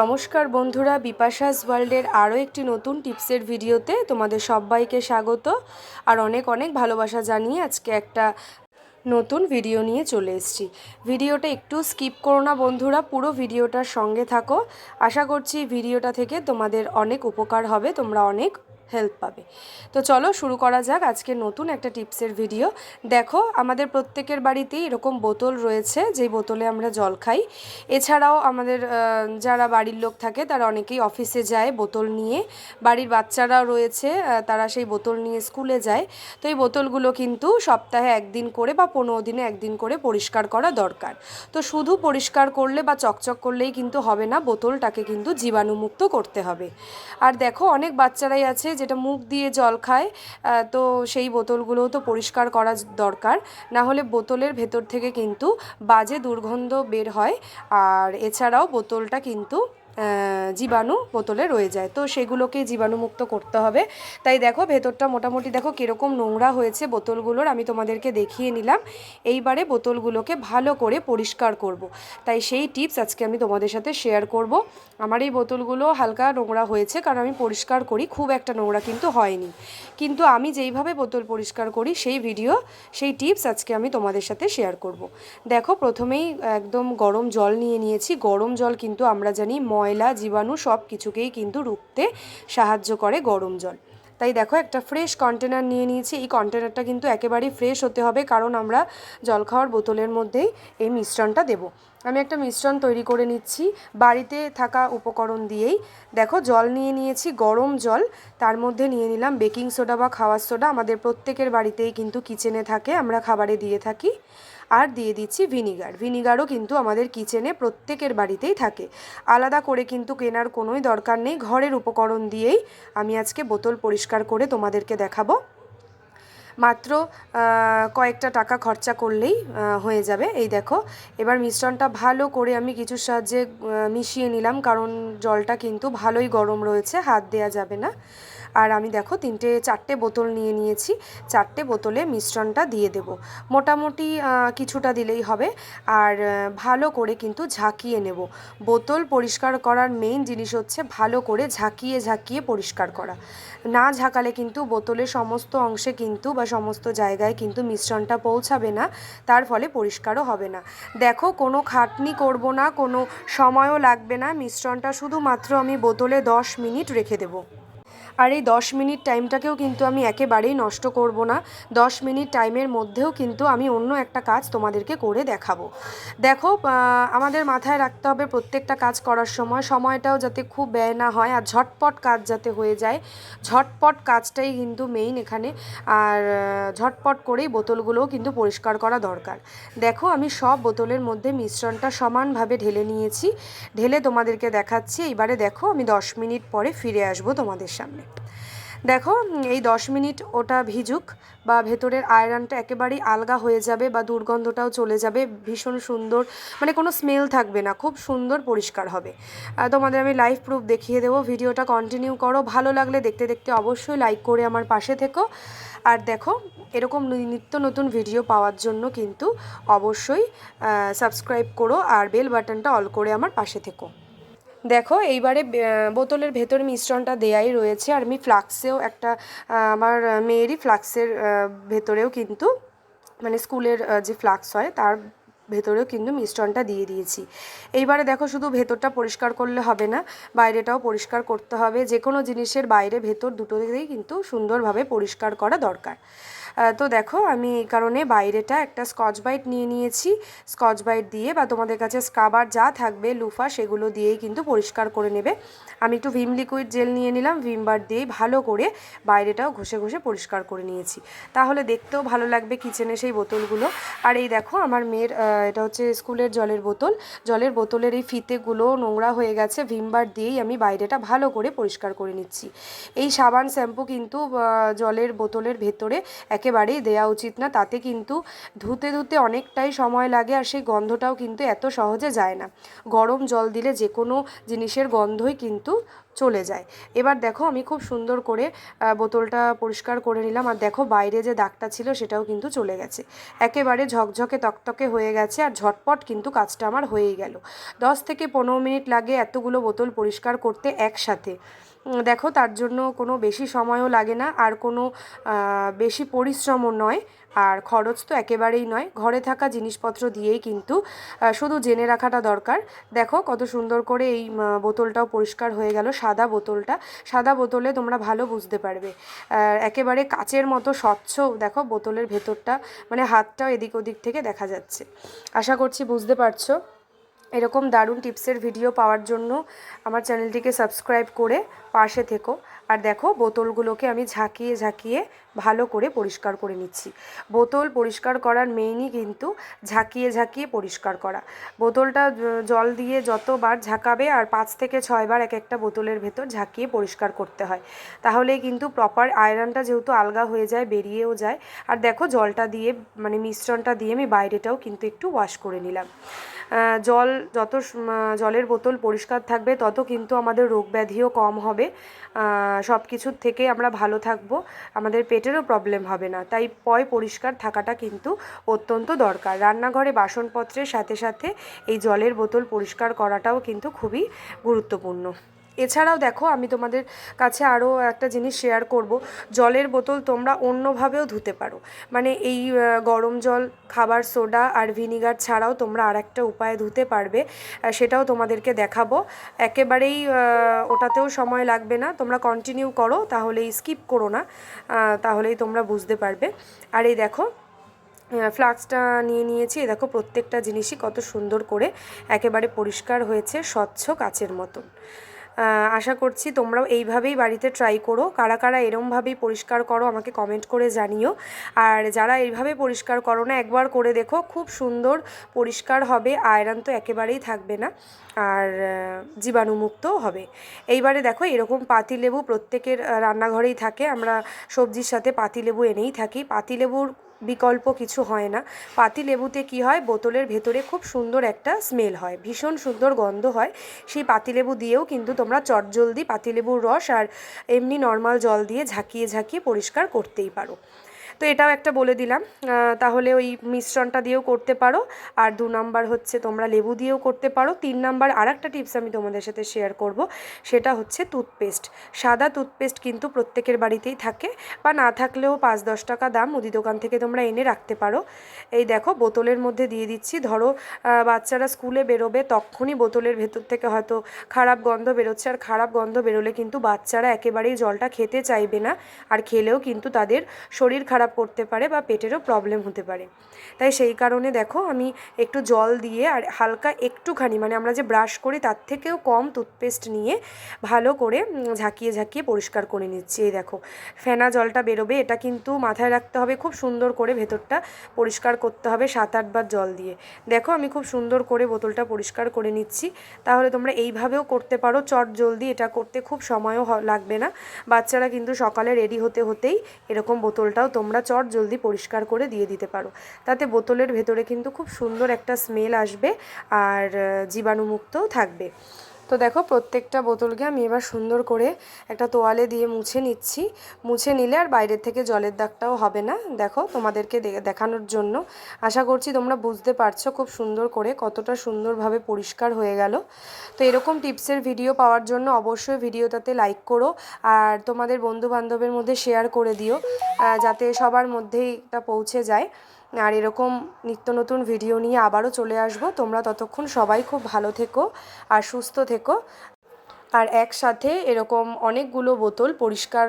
নমস্কার বন্ধুরা, বিপাশাস ওয়ার্ল্ডের আরও একটি নতুন টিপসের ভিডিওতে তোমাদের সবাইকে স্বাগত আর অনেক অনেক ভালোবাসা জানিয়ে আজকে একটা নতুন ভিডিও নিয়ে চলে এসেছি। ভিডিওটা একটু স্কিপ করো না বন্ধুরা, পুরো ভিডিওটার সঙ্গে থাকো। আশা করছি ভিডিওটা থেকে তোমাদের অনেক উপকার হবে, তোমরা অনেক হেল্প পাবে। তো চলো শুরু করা যাক আজকে নতুন একটা টিপসের ভিডিও দেখো, আমাদের প্রত্যেকের বাড়িতেই এরকম বোতল রয়েছে, যেই বোতলে আমরা জল খাই। এছাড়াও আমাদের যারা বাড়ির লোক থাকে, তারা অনেকেই অফিসে যায় বোতল নিয়ে। বাড়ির বাচ্চারাও রয়েছে তারা সেই বোতল নিয়ে স্কুলে যায়। তো এই বোতলগুলো কিন্তু সপ্তাহে একদিন করে বা পনেরো দিনে একদিন করে পরিষ্কার করা দরকার। তো শুধু পরিষ্কার করলে বা চকচক করলেই কিন্তু হবে না, বোতলটাকে কিন্তু জীবাণুমুক্ত করতে হবে। আর দেখো, অনেক বাচ্চারাই আছে যেটা মুখ দিয়ে জল খায় তো সেই বোতলগুলোও তো পরিষ্কার করা দরকার। না হলে বোতলের ভেতর থেকে কিন্তু বাজে দুর্গন্ধ বের হয়। আর এছাড়াও বোতলটা কিন্তু জীবাণু বোতলে রয়ে যায়। তো সেগুলোকে জীবাণুমুক্ত করতে হবে। তাই দেখো, ভেতরটা মোটামুটি দেখো কীরকম নোংরা হয়েছে বোতলগুলোর, আমি তোমাদেরকে দেখিয়ে নিলাম। এইবারে বোতলগুলোকে ভালো করে পরিষ্কার করব। তাই সেই টিপস আজকে আমি তোমাদের সাথে শেয়ার করব। আমার এই বোতলগুলো হালকা নোংরা হয়েছে, কারণ আমি পরিষ্কার করি, খুব একটা নোংরা কিন্তু হয়নি। কিন্তু আমি যেইভাবে বোতল পরিষ্কার করি, সেই ভিডিও, সেই টিপস আজকে আমি তোমাদের সাথে শেয়ার করব। দেখো, প্রথমেই একদম গরম জল নিয়ে নিয়েছি। গরম জল কিন্তু আমরা জানি ময়লা, জীবাণু সব কিছুকেই কিন্তু রুখতে সাহায্য করে গরম জল। তাই দেখো একটা ফ্রেশ কন্টেনার নিয়ে নিয়েছি। এই কন্টেনারটা কিন্তু একেবারেই ফ্রেশ হতে হবে কারণ আমরা জল খাওয়ার বোতলের মধ্যেই এই মিশ্রণটা দেব। আমি একটা মিশ্রণ তৈরি করে নিচ্ছি। বাড়িতে থাকা উপকরণ দিয়েই। দেখো জল নিয়ে নিয়েছি, গরম জল। তার মধ্যে নিয়ে নিলাম বেকিং সোডা বা খাওয়ার সোডা আমাদের প্রত্যেকের বাড়িতেই কিন্তু কিচেনে থাকে, আমরা খাবারে দিয়ে থাকি। আর দিয়ে দিচ্ছি ভিনিগার। ভিনিগারও কিন্তু আমাদের কিচেনে প্রত্যেকের বাড়িতেই থাকে। আলাদা করে কিন্তু কেনার কোনোই দরকার নেই। ঘরের উপকরণ দিয়েই আমি আজকে বোতল পরিষ্কার করে তোমাদেরকে দেখাবো। মাত্র কয়েকটা টাকা খরচা করলেই হয়ে যাবে। এই দেখো, এবার মিশ্রণটা ভালো করে আমি কিছুর সাহায্যে মিশিয়ে নিলাম, কারণ জলটা কিন্তু ভালোই গরম রয়েছে, হাত দেওয়া যাবে না। আর আমি দেখো তিনটে, চারটে বোতল নিয়ে নিয়েছি। চারটে বোতলে মিশ্রণটা দিয়ে দেব। মোটামুটি কিছুটা দিলেই হবে। আর ভালো করে কিন্তু ঝাঁকিয়ে নেব। বোতল পরিষ্কার করার মেইন জিনিস হচ্ছে ভালো করে ঝাঁকিয়ে ঝাঁকিয়ে পরিষ্কার করা। না ঝাঁকালে কিন্তু বোতলের সমস্ত অংশে কিন্তু বা সমস্ত জায়গায় কিন্তু মিশ্রণটা পৌঁছাবে না। তার ফলে পরিষ্কারও হবে না। দেখো, কোনো খাটনি করব না, কোনো সময়ও লাগবে না। মিশ্রণটা শুধুমাত্র আমি বোতলে দশ মিনিট রেখে দেবো। আর এই দশ মিনিট টাইমটাকেও কিন্তু আমি একেবারেই নষ্ট করব না। দশ মিনিট টাইমের মধ্যেও কিন্তু আমি অন্য একটা কাজ তোমাদেরকে করে দেখাবো। দেখো আমাদের মাথায় রাখতে হবে প্রত্যেকটা কাজ করার সময়। সময়টাও যাতে খুব ব্যয় না হয় আর ঝটপট কাজ যাতে হয়ে যায়। ঝটপট কাজটাই কিন্তু মেইন এখানে। আর ঝটপট করেই বোতলগুলোও কিন্তু পরিষ্কার করা দরকার। দেখো, আমি সব বোতলের মধ্যে মিশ্রণটা সমানভাবে ঢেলে নিয়েছি। ঢেলে তোমাদেরকে দেখাচ্ছি। এইবারে দেখো, আমি দশ মিনিট পরে ফিরে আসব তোমাদের সামনে। দেখো, এই দশ মিনিট ওটা ভিজুক বা ভেতরের আয়রনটা একেবারেই আলগা হয়ে যাবে বা দুর্গন্ধটাও চলে যাবে, ভীষণ সুন্দর মানে কোনো স্মেল থাকবে না, খুব সুন্দর পরিষ্কার হবে। তোমাদের আমি লাইভ প্রুফ দেখিয়ে দেবো, ভিডিওটা কন্টিনিউ করো, ভালো লাগলে দেখতে দেখতে অবশ্যই লাইক করে আমার পাশে থেকো। আর দেখো, এরকম নিত্য নতুন ভিডিও পাওয়ার জন্য কিন্তু অবশ্যই সাবস্ক্রাইব করো আর বেল বাটনটা অল করে আমার পাশে থেকো। দেখো, এইবারে বোতলের ভেতর মিশ্রণটা দেয়াই রয়েছে। আর আমি ফ্লাক্সেও একটা আমার মেয়েরই ফ্লাক্সের ভেতরেও কিন্তু মানে স্কুলের যে ফ্লাক্স হয়, তার ভেতরেও কিন্তু মিশ্রণটা দিয়ে দিয়েছি। এইবারে দেখো, শুধু ভেতরটা পরিষ্কার করলে হবে না, বাইরেটাও পরিষ্কার করতে হবে। যে কোনো জিনিসের বাইরে ভেতর দুটোতেই কিন্তু সুন্দরভাবে পরিষ্কার করা দরকার। তো দেখো, আমি এই কারণে বাইরেটা একটা স্কচ বাইট নিয়ে নিয়েছি। স্কচ বাইট দিয়ে বা তোমাদের কাছে স্ক্রাবার যা থাকবে, লুফা, সেগুলো দিয়েই কিন্তু পরিষ্কার করে নেবে। আমি একটু ভিম লিকুইড জেল নিয়ে নিলাম, ভিম বার দিয়েই ভালো করে বাইরেটাও ঘষে ঘষে পরিষ্কার করে নিয়েছি। তাহলে দেখতেও ভালো লাগবে কিচেনে সেই বোতলগুলো। আর এই দেখো, আমার মেয়ের এটা হচ্ছে স্কুলের জলের বোতল। জলের বোতলের এই ফিতেগুলো নোংরা হয়ে গেছে, ভিম বার দিয়েই আমি বাইরেটা ভালো করে পরিষ্কার করে নিচ্ছি। এই সাবান শ্যাম্পু কিন্তু জলের বোতলের ভেতরে একেবারেই দেওয়া উচিত না। তাতে কিন্তু ধুতে ধুতে অনেকটাই সময় লাগে আর সেই গন্ধটাও কিন্তু এত সহজে যায় না। গরম জল দিলে যে কোনো জিনিসের গন্ধই কিন্তু চলে যায়। এবার দেখো আমি খুব সুন্দর করে বোতলটা পরিষ্কার করে নিলাম আর দেখো বাইরে যে দাগটা ছিল সেটাও কিন্তু চলে গেছে। একেবারে ঝকঝকে তকতকে হয়ে গেছে আর ঝটপট কিন্তু কাজটা আমার হয়েই গেল। দশ থেকে পনেরো মিনিট লাগে এতগুলো বোতল পরিষ্কার করতে একসাথে। দেখো, তার জন্য কোনো বেশি সময়ও লাগে না, আর কোনো বেশি পরিশ্রমও নয়, আর খরচ তো একেবারেই নয়। ঘরে থাকা জিনিসপত্র দিয়েই কিন্তু শুধু জেনে রাখাটা দরকার। দেখো, কত সুন্দর করে এই বোতলটাও পরিষ্কার হয়ে গেল, সাদা বোতলটা। সাদা বোতলে তোমরা ভালো বুঝতে পারবে। একেবারে কাচের মতো স্বচ্ছ, দেখো, বোতলের ভেতরটা মানে হাতটাও এদিক ওদিক থেকে দেখা যাচ্ছে। আশা করছি বুঝতে পারছ। এরকম দারুণ টিপসের ভিডিও পাওয়ার জন্য আমার চ্যানেলটিকে সাবস্ক্রাইব করে পাশে থেকো। আর দেখো, বোতলগুলোকে আমি ঝাঁকিয়ে ঝাঁকিয়ে ভালো করে পরিষ্কার করে নিচ্ছি। বোতল পরিষ্কার করার মেইনই কিন্তু ঝাঁকিয়ে ঝাঁকিয়ে পরিষ্কার করা। বোতলটা জল দিয়ে যতবার ঝাঁকাবে আর পাঁচ থেকে ছয়বার এক একটা বোতলের ভেতর ঝাঁকিয়ে পরিষ্কার করতে হয়। তাহলেই কিন্তু প্রপার আয়রনটা যেহেতু আলগা হয়ে যায়, বেরিয়েও যায়। আর দেখো, জলটা দিয়ে মানে মিশ্রণটা দিয়ে আমি বাইরেটাও কিন্তু একটু ওয়াশ করে নিলাম। জল যত জলের বোতল পরিষ্কার থাকবে, তত কিন্তু আমাদের রোগ ব্যাধিও কম হবে। সব কিছুর থেকে আমরা ভালো থাকব। আমাদের পেটেরও প্রবলেম হবে না। তাই পয় পরিষ্কার থাকাটা কিন্তু অত্যন্ত দরকার। রান্নাঘরে বাসনপত্রের সাথে সাথে এই জলের বোতল পরিষ্কার করাটাও কিন্তু খুবই গুরুত্বপূর্ণ। এছাড়াও দেখো, আমি তোমাদের কাছে আরও একটা জিনিস শেয়ার করব। জলের বোতল তোমরা অন্যভাবেও ধুতে পারো। মানে এই গরম জল, খাবার সোডা আর ভিনিগার ছাড়াও তোমরা আর একটা উপায়ে ধুতে পারবে সেটাও তোমাদেরকে দেখাবো। একেবারেই ওটাতেও সময় লাগবে না। তোমরা কন্টিনিউ করো, তাহলেই স্কিপ করো না। তাহলেই তোমরা বুঝতে পারবে। আর এই দেখো ফ্লাক্সটা নিয়ে নিয়েছি। দেখো, প্রত্যেকটা জিনিসই কত সুন্দর করে একেবারে পরিষ্কার হয়েছে, স্বচ্ছ কাচের মতন। আশা করছি তোমরাও এইভাবেই বাড়িতে ট্রাই করো। কারা কারা এরমভাবেই পরিষ্কার করো আমাকে কমেন্ট করে জানিও। আর যারা এইভাবে পরিষ্কার করো না, একবার করে দেখো, খুব সুন্দর পরিষ্কার হবে, আয়রন তো একেবারেই থাকবে না, আর জীবাণুমুক্তও হবে। এইবারে দেখো, এরকম পাতিলেবু প্রত্যেকের রান্নাঘরেই থাকে, আমরা সবজির সাথে পাতিলেবু এনেই থাকি। পাতিলেবুর বিকল্প কিছু হয় না। পাতি লেবুতে কি হয়? বোতলের ভেতরে খুব সুন্দর একটা স্মেল হয়। ভীষণ সুন্দর গন্ধ হয়। সেই পাতিলেবু দিয়েও কিন্তু তোমরা চটজলদি পাতিলেবুর রস আর এমনি নর্মাল জল দিয়ে ঝাঁকিয়ে ঝাঁকিয়ে পরিষ্কার করতেই পারো। তো এটাও একটা বলে দিলাম। তাহলে ওই মিশ্রণটা দিয়েও করতে পারো। আর দু নাম্বার হচ্ছে তোমরা লেবু দিয়েও করতে পারো। তিন নাম্বার আর একটা টিপস আমি তোমাদের সাথে শেয়ার করব, সেটা হচ্ছে টুথপেস্ট সাদা টুথপেস্ট কিন্তু প্রত্যেকের বাড়িতেই থাকে বা না থাকলেও পাঁচ দশ টাকা দাম মুদি দোকান থেকে তোমরা এনে রাখতে পারো। এই দেখো, বোতলের মধ্যে দিয়ে দিচ্ছি। ধরো বাচ্চারা স্কুলে বেরোবে, তখনই বোতলের ভেতর থেকে হয়তো খারাপ গন্ধ বেরোচ্ছে। আর খারাপ গন্ধ বেরোলে কিন্তু বাচ্চারা একেবারেই জলটা খেতে চাইবে না। আর খেলেও কিন্তু তাদের শরীর খারাপ করতে পারে বা পেটেরও প্রবলেম হতে পারে। তাই সেই কারণে দেখো আমি একটু জল দিয়ে আর হালকা একটুখানি মানে আমরা যে ব্রাশ করি তার থেকেও কম টুথপেস্ট নিয়ে ভালো করে ঝাঁকিয়ে ঝাঁকিয়ে পরিষ্কার করে নিচ্ছি। এই দেখো, ফেনা জলটা বেরোবে, এটা কিন্তু মাথায় রাখতে হবে, খুব সুন্দর করে ভেতরটা পরিষ্কার করতে হবে সাত আটবার জল দিয়ে। দেখো আমি খুব সুন্দর করে বোতলটা পরিষ্কার করে নিচ্ছি। তাহলে তোমরা এইভাবেও করতে পারো, চট জলদি এটা করতে খুব সময়ও লাগবে না। বাচ্চারা কিন্তু সকালে রেডি হতে হতেই এরকম বোতলটাও তোমরা চট জলদি পরিষ্কার করে দিয়ে দিতে পারো। তাতে বোতলের ভেতরে কিন্তু খুব সুন্দর একটা স্মেল আসবে আর জীবাণুমুক্তও থাকবে। তো দেখো, প্রত্যেকটা বোতলকে আমি এবার সুন্দর করে একটা তোয়ালে দিয়ে মুছে নিচ্ছি। মুছে নিলে আর বাইরের থেকে জলের দাগটাও হবে না। দেখো, তোমাদেরকে দেখানোর জন্য। আশা করছি তোমরা বুঝতে পারছ খুব সুন্দর করে কতটা সুন্দরভাবে পরিষ্কার হয়ে গেল। তো এরকম টিপসের ভিডিও পাওয়ার জন্য অবশ্যই ভিডিওটাতে লাইক করো আর তোমাদের বন্ধু বান্ধবের মধ্যে শেয়ার করে দিও যাতে সবার মধ্যেই এটা পৌঁছে যায়। আর এরকম নিত্য নতুন ভিডিও নিয়ে আবারও চলে আসব। তোমরা ততক্ষণ সবাই খুব ভালো থেকো আর সুস্থ থেকো। আর একসাথে এরকম অনেকগুলো বোতল পরিষ্কার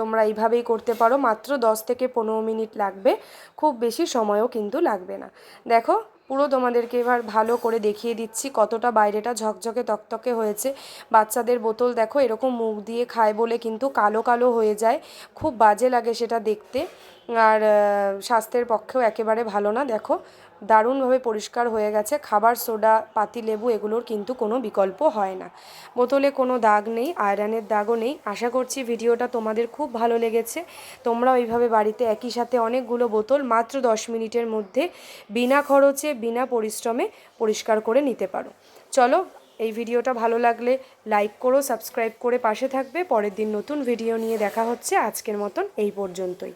তোমরা এইভাবেই করতে পারো। মাত্র দশ থেকে পনেরো মিনিট লাগবে। খুব বেশি সময়ও কিন্তু লাগবে না। দেখো, পুরো তোমাদেরকে এবার ভালো করে দেখিয়ে দিচ্ছি কতটা বাইরেটা ঝকঝকে তকতকে হয়েছে। বাচ্চাদের বোতল দেখো, এরকম মুখ দিয়ে খায় বলে কিন্তু কালো কালো হয়ে যায়। খুব বাজে লাগে সেটা দেখতে। আর স্বাস্থ্যের পক্ষেও একেবারে ভালো না। দেখো, দারুণভাবে পরিষ্কার হয়ে গেছে। খাবার, সোডা, পাতি, লেবু এগুলোর কিন্তু কোনো বিকল্প হয় না। বোতলে কোনো দাগ নেই, আয়রনের দাগও নেই। আশা করছি ভিডিওটা তোমাদের খুব ভালো লেগেছে। তোমরা ওইভাবে বাড়িতে একই সাথে অনেকগুলো বোতল মাত্র দশ মিনিটের মধ্যে বিনা খরচে, বিনা পরিশ্রমে পরিষ্কার করে নিতে পারো। চলো, এই ভিডিওটা ভালো লাগলে লাইক করো, সাবস্ক্রাইব করে পাশে থাকবে। পরের দিন নতুন ভিডিও নিয়ে দেখা হচ্ছে। আজকের মতন এই পর্যন্তই।